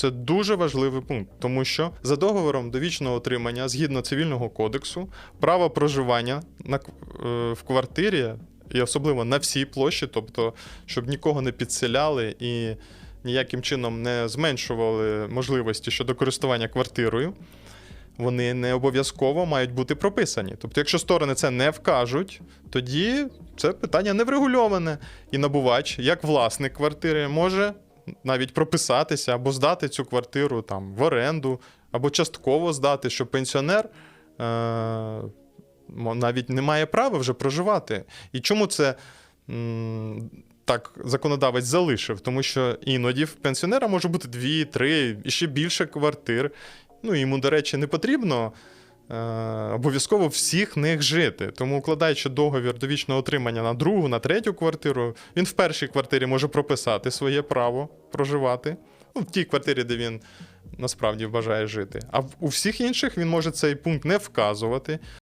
Це дуже важливий пункт, тому що за договором довічного отримання згідно цивільного кодексу, право проживання на, е, в квартирі і особливо на всій площі, тобто, щоб нікого не підселяли і ніяким чином не зменшували можливості щодо користування квартирою, вони не обов'язково мають бути прописані. Тобто, якщо сторони це не вкажуть, тоді це питання не врегульоване. І набувач, як власник квартири, може навіть прописатися або здати цю квартиру там в оренду, або частково здати, що пенсіонер е- навіть не має права вже проживати. І чому це так законодавець залишив? Тому що іноді в пенсіонера може бути дві, три і ще більше квартир. Ну, йому, до речі, не потрібно обов'язково всіх них жити. Тому, укладаючи договір довічного отримання на другу, на третю квартиру, він в першій квартирі може прописати своє право проживати. Ну, в тій квартирі, де він насправді бажає жити. А у всіх інших він може цей пункт не вказувати.